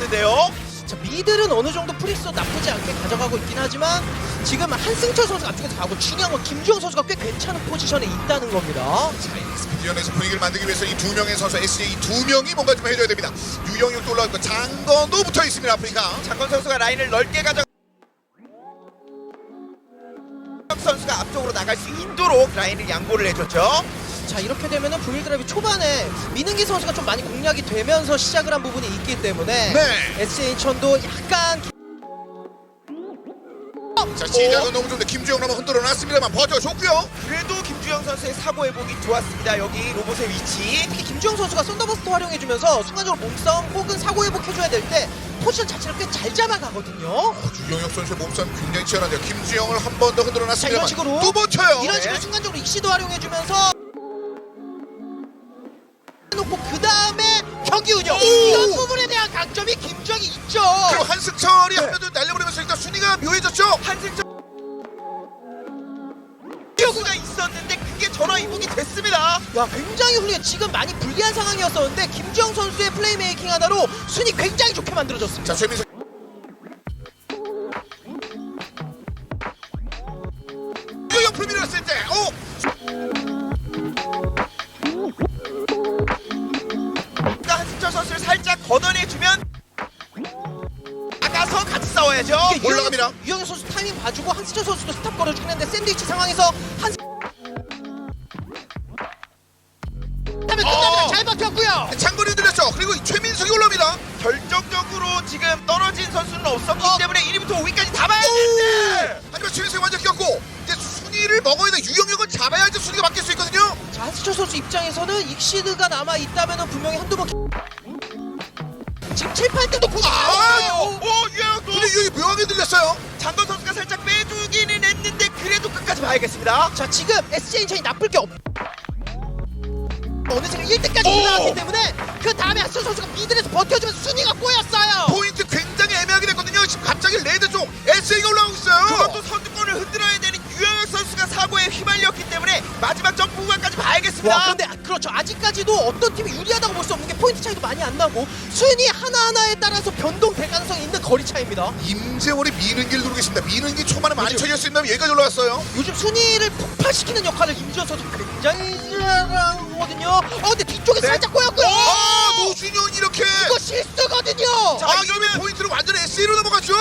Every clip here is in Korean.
꽤 잘해줬는데요. 자 미들은 어느 정도 프릭스 나쁘지 않게 가져가고 있긴 하지만 지금 한승철 선수가 앞쪽에서 가고 중요한 건 김주영 선수가 꽤 괜찮은 포지션에 있다는 겁니다. 자, 익스피디언에서 분위기를 만들기 위해서 이 두 명의 선수 SJ 두 명이 뭔가 좀 해줘야 됩니다. 유영혁도 올라왔고 장건도 붙어 있습니다. 아프리카. 장건 선수가 라인을 넓게 가져. 선수가 앞쪽으로 나갈 수 있도록 라인을 양보를 해줬죠. 자 이렇게 되면은 브밀드랍이 초반에 민은기 선수가 좀 많이 공략이 되면서 시작을 한 부분이 있기 때문에 네. SJ 인천도 약간 자 시작은 너무 좋은데 김주영 한번 흔들어 놨습니다만 버텨줬고요. 그래도 김주영 선수의 사고 회복이 좋았습니다. 여기 로봇의 위치. 특히 김주영 선수가 썬더버스트 활용해주면서 순간적으로 몸싸움 혹은 사고 회복해줘야 될 때 포지션 자체를 꽤 잘 잡아가거든요. 어, 유영혁 선수의 몸싸움 굉장히 치열한데요. 김주영을 한 번 더 흔들어 자 이런 놨습니다만 식으로 또 버텨요. 이런 네. 식으로 순간적으로 익시도 활용해주면서 다음에 경기 운영 오! 이런 부분에 대한 강점이 김주영이 있죠. 그리고 한승철이 네. 좀 날려버리면서 일단 순위가 묘해졌죠. 한승철 수가 있었는데 그게 전화 이복이 됐습니다. 야 굉장히 훌륭해. 지금 많이 불리한 상황이었었는데 김주영 선수의 플레이메이킹 하나로 순위 굉장히 좋게 만들어졌습니다. 자 최민석 한승철 선수도 스탑 걸어주긴 했는데 샌드위치 상황에서 한 다음에 끝납니다. 어! 잘 버텼고요. 장거리 들렸죠. 그리고 최민석이 올라옵니다. 결정적으로 지금 떨어진 선수는 없었기 어. 때문에 1위부터 5위까지 다 봐야 되는데 하지만 최민석이 완전 꼈고 이제 순위를 먹어야 돼. 유영혁은 잡아야지 순위가 바뀔 수 있거든요. 자 한승철 선수 입장에서는 익시드가 남아 있다면 분명히 한두 번 지금 7, 8등도 곧 아, 오, 오 유영도 근데 유영이 묘하게 들렸어요. 장건 선수가 살짝 빼주기는 했는데 그래도 끝까지 봐야겠습니다. 자 지금 SJ 인천이 나쁠 게 없. 어느새가 1등까지 오! 올라왔기 때문에 그 다음에 한승철 선수가 미들에서 버텨주면서 순위가 봐야겠습니다. 와 근데 아- 그렇죠 아직까지도 어떤 팀이 유리하다고 볼 수 없는 게 포인트 차이도 많이 안 나고 순위 하나하나에 따라서 변동될 가능성이 있는 거리 차이입니다 임재원이 미는 길 누르고 계십니다. 미는 길 초반에 많이 그렇죠. 쳐질 수 있다면 여기까지 올라왔어요. 요즘 순위를 폭발시키는 역할을 임지현 선수 굉장히 잘하거든요 어 근데 뒤쪽에 네. 살짝 꼬였고요 아 노준현 이렇게 이거 실수거든요 자, 아 이러면- 포인트로 완전 SA로 넘어가죠.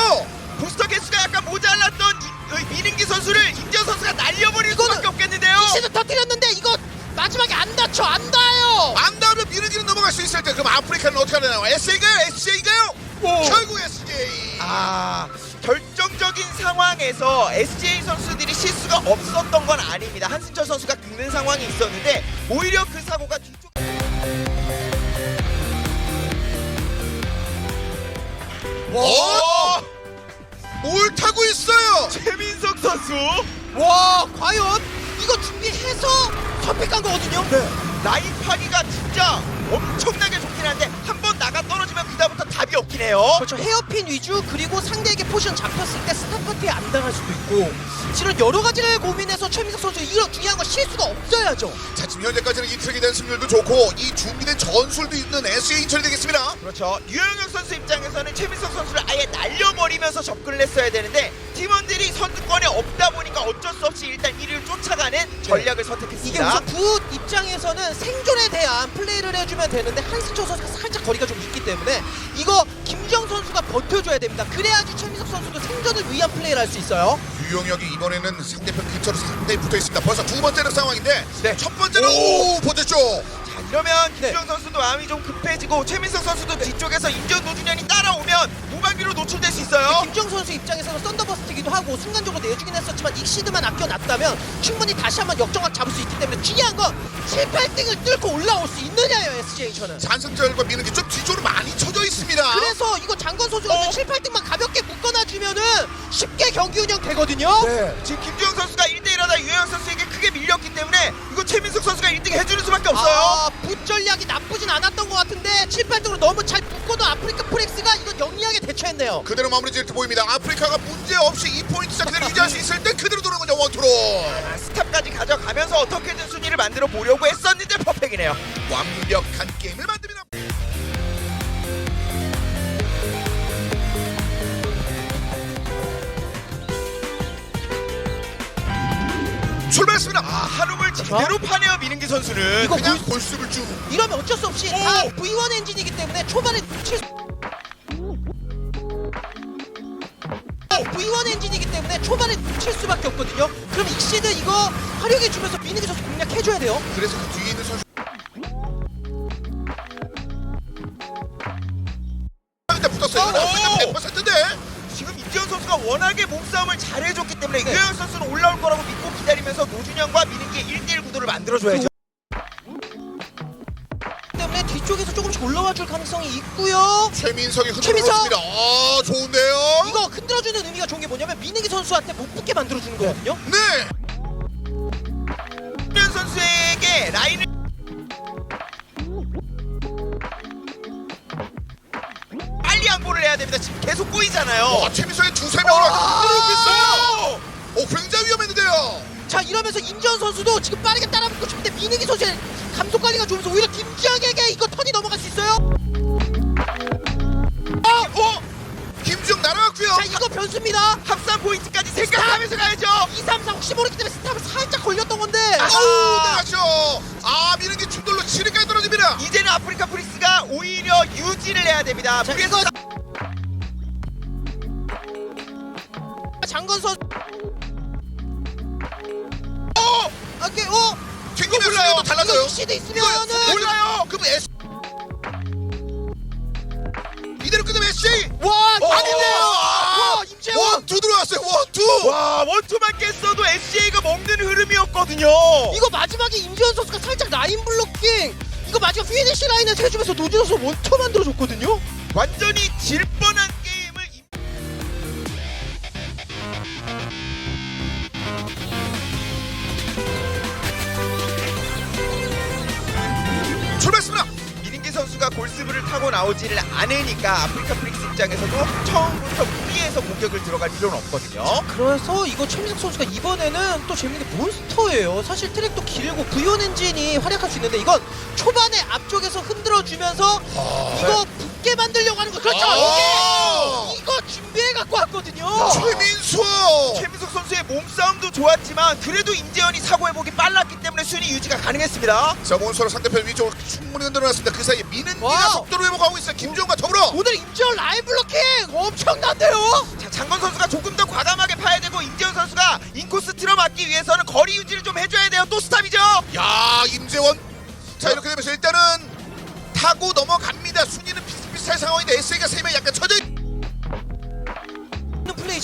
부스터 개수가 약간 모자랐던 유- 그 미는기 선수를 임지현 선수가 날려버릴 이거는 수밖에 없겠는데요. 마지막에 안 다쳐 안 닿아요 안 닿으면 길은 넘어갈 수 있을 때 그럼 아프리카는 어떻게 하나요? SA가요? SJ가요? 결국 SJ. 아 결정적인 상황에서 SJ 선수들이 실수가 없었던 건 아닙니다. 한승철 선수가 긁는 상황이 있었는데 오히려 그 사고가 뒤쪽. 어? 뭘 타고 있어요? 최민석 선수 와 과연 이거 준비해서 선택 간 거거든요 라인 파기가 진짜 엄청나게 좋긴 한데 한 번 나가 떨어지면 그다음부터 답이 없긴 해요. 그렇죠 헤어핀 위주 그리고 상대에게 포지션 잡혔을 때 스탑 파티에 안 당할 수도 있고 실은 여러 가지를 고민해서 최민석 선수 이런 중요한 건 실수가 없어야죠 자 지금 현재까지는 이 트랙에 대한 승률도 좋고 이 준비된 전술도 있는 SJ 인천이 되겠습니다. 그렇죠. 유영혁 선수 입장에서는 최민석 선수를 아예 날려버리면서 접근을 했어야 되는데 팀원들이 선두권에 없다 보니까 어쩔 수 없이 일단 1위를 쫓아가는 전략을 이게 선택했습니다. 우선 부 입장에서는 생존에 대한 플레이를 해주면 되는데 한승철 선수가 살짝 거리가 좀 있기 때문에 이거 김정 선수가 버텨줘야 됩니다 그래야지 최민석 선수도 생존을 위한 플레이를 할 수 있어요 유영혁이 이번에는 상대편 근처로 상당히 붙어 있습니다. 벌써 두 번째는 상황인데 네. 첫 번째는 오 버텼죠. 자 이러면 네. 김주영 선수도 마음이 좀 급해지고 최민석 선수도 뒤쪽에서 임전 노준현이 따라오면 무방비로 노출될 수 있어요. 김정 선수 입장에서는 썬더버스트기도 하고 순간적으로 내주긴 했었지만 익시드만 아껴놨다면 충분히 다시 한번 역정각 잡을 수 있기 때문에 중요한 건 7, 8등을 뚫고 올라올 수 있느냐예요 SJ천은 잔승철과 미는 게좀 뒤쪽으로 많이 쳐져 있습니다. 그래서 이거 장건 선수가 어? 7, 8등만 가볍게 묶어놔주면은 쉽게 경기 운영 되거든요 네. 지금 김주영 선수가 1대1 하다 유영혁 선수에게 크게 밀렸기 때문에 이거 최민석 선수가 1등 해주는 수밖에 없어요. 아, 붓 전략이 나쁘진 않았던 것 같은데 7, 8등으로 너무 잘 묶어도 아프리카 프렉스가 이거 영리하게 대처했네요 그대로 마무리 듯 보입니다. 아프리카가 문제 없이 이 포인트 차 그대로 유지할 수 있을 때 그대로 도는 거죠 원투로. 아, 스탑까지 가져가면서 어떻게든 순위를 만들어 보려고 했었는데 퍼펙트 선택이네요. 완벽한 게임을 만듭 출발했습니다. 아, 한움을 제대로 파네요 미는기 선수는. 이거 그냥 골수를 쭉. 이러면 어쩔 수 없이 오! 다 V1 엔진이기 때문에 초반에 칠 수... V1 엔진이기 때문에 초반에 칠 수밖에 없거든요. 그럼 익시드 이거 활용해 주면서 미니기 선수 공략해줘야 돼요. 그래서 그 뒤에 있는 선수. 워낙에 몸싸움을 잘해줬기 때문에 네. 유현 선수는 올라올 거라고 믿고 기다리면서 노준현과 미는기의 1대1 구도를 만들어줘야죠. 때문에 뒤쪽에서 조금씩 올라와 줄 가능성이 있고요. 최민석이 최민석! 흔들었습니다. 아, 좋은데요. 이거 흔들어주는 의미가 좋은 게 뭐냐면 미니기 선수한테 못 붙게 만들어주는 거거든요. 네. 자 이러면서 임지원 선수도 지금 빠르게 따라붙고 싶은데 미니기 선수의 감속 관리가 좋으면서 오히려 김지영에게 이거 턴이 넘어갈 수 있어요. 어? 김주영 날아갔고요. 자 이거 변수입니다. 합산 포인트까지 생각하면서 가야죠. 2, 3, 4 혹시 모르기 때문에 스탑을 살짝 걸렸던 건데 아우, 나가죠. 아, 미는 게 충돌로 7위까지 떨어집니다. 이제는 아프리카 프리스가 오히려 유지를 해야 됩니다. 자, 그래서 장건 선수 어! 오케이 어 튕기면 몰라요. 순위도 달라져요. 시드 있으면은 몰라요. 그럼 S 이대로 끝내면 SC 와 어, 아닌데요. 아, 와 임재원 원투 들어왔어요. 원투. 와 원투만 깼어도 SJ가 먹는 흐름이었거든요. 이거 마지막에 임재원 선수가 살짝 라인 블로킹 이거 마지막 피니시 라인을 해주면서 노진 선수 원투 만들어줬거든요. 완전히 질 뻔한 게임을 타고 나오지를 않으니까 아프리카 프릭스 입장에서도 처음부터 무리해서 공격을 들어갈 필요는 없거든요. 그래서 이거 최민석 선수가 이번에는 또 재밌는 게 몬스터예요. 사실 트랙도 길고 V1 엔진이 활약할 수 있는데 이건 초반에 앞쪽에서 흔들어주면서 이거 붙게 만들려고 하는 거 그렇죠. 아. 갖고 왔거든요. 최민수. 최민석 선수의 몸싸움도 좋았지만 그래도 임재현이 사고 회복이 빨랐기 때문에 순위 유지가 가능했습니다. 자, 몬스터로 상대편 위쪽으로 충분히 흔들어놨습니다. 그 사이에 미는기가 와우. 속도로 회복하고 있어요. 김주영과 더불어. 오늘 임지원 라인 블로킹 엄청난데요. 자, 장건 선수가 조금 더 과감하게 파야 되고 임재현 선수가 인코스 틀어막기 위해서는 거리 유지를 좀 해줘야 돼요. 또 스탑이죠. 야, 임재원. 자, 이렇게 되면서 일단은 타고 넘어갑니다. 순위는 비슷비슷한 상황인데 SA가 세명 약간 처져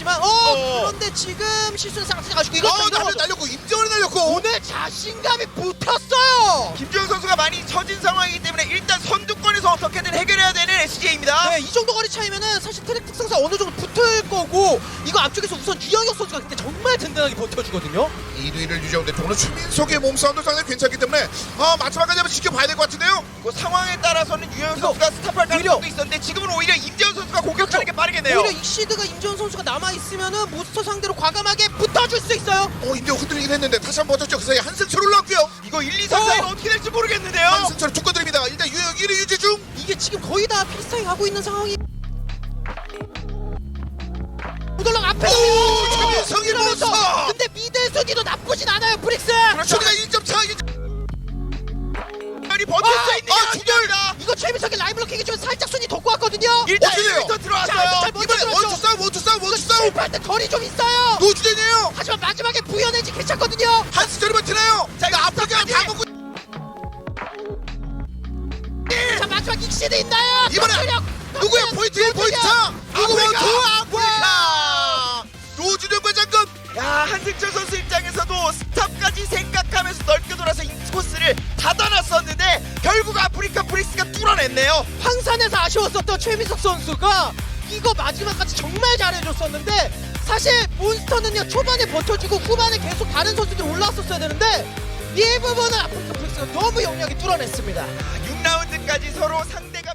플레이지만 어, 어. 그런데 지금 실수는 상승해 가지고 이거 어, 날려, 날렸고 임재원이 날렸고. 오늘 자신감이 붙었어요. 김주영 선수가 많이 처진 상황이기 때문에 일단 선두권에서 어떻게든 해결해야 되는 SJ입니다. 네, 이 정도 거리 차이면은 사실 트랙 특성상 어느 정도 붙을 거고 이거 앞쪽에서 우선 유영혁 선수가 그때 정말 든든하게 버텨주거든요. 1위를 유지하는데 오늘 최민석의 몸싸움도 상당히 괜찮기 때문에 아, 마지막까지 한번 지켜봐야 될 것 같은데요. 그 상황에 따라서는 이거 선수가 스탑할 가능성도 있었는데 지금은 오히려 임재현 선수가 공격하는 게 빠르겠네요. 오히려 익시드가 임지원 선수가 남아 있으면은 모스터 상대로 과감하게 붙어줄 수 있어요. 어, 임재원 흔들리긴 했는데 다시 한번 버텼죠. 그 사이에 한승철 올라왔고요. 이거 1, 2, 3, 4위는 어떻게 될지 모르겠는데요. 한승철 툭 건드립니다. 일단 유영 1위 유지 중. 이게 지금 거의 다 피스타임 하고 있는 상황이. 무덜랑 앞에 오, 이러면서 몬스터! 근데 미드 순위도 나쁘진 않아요 브릭스. 순위가 1점 차. 1점... 아니 버틸 아, 수 있는 아, 게 중요합니다. 이거 최민석이 라인 블로킹 해주면 살짝 순위 덮고 왔거든요. 일단 어떻게 실패할 때 거리 좀 있어요. 노주den이에요. 하지만 마지막에 부연해지 괜찮거든요. 한승철이 버티나요? 자, 이거 아프리카 다 먹고 자 마지막 익시드 있나요? 이번에 경쟁력! 누구야! 포인트 1 포인트 차 누구 아프리카! 원투 아프리카 노준현과 장건 야 한승철 선수 입장에서도 스탑까지 생각하면서 넓게 돌아서 인코스를 닫아놨었는데 결국 아프리카 프리스가 뚫어냈네요. 황산에서 아쉬웠었던 최민석 선수가 이거 마지막까지 정말 잘해줬었는데 사실 몬스터는요 초반에 버텨주고 후반에 계속 다른 선수들이 올라왔었어야 되는데 이 부분은 아프리카 프릭스가 너무 영리하게 뚫어냈습니다. 6라운드까지 서로 상대가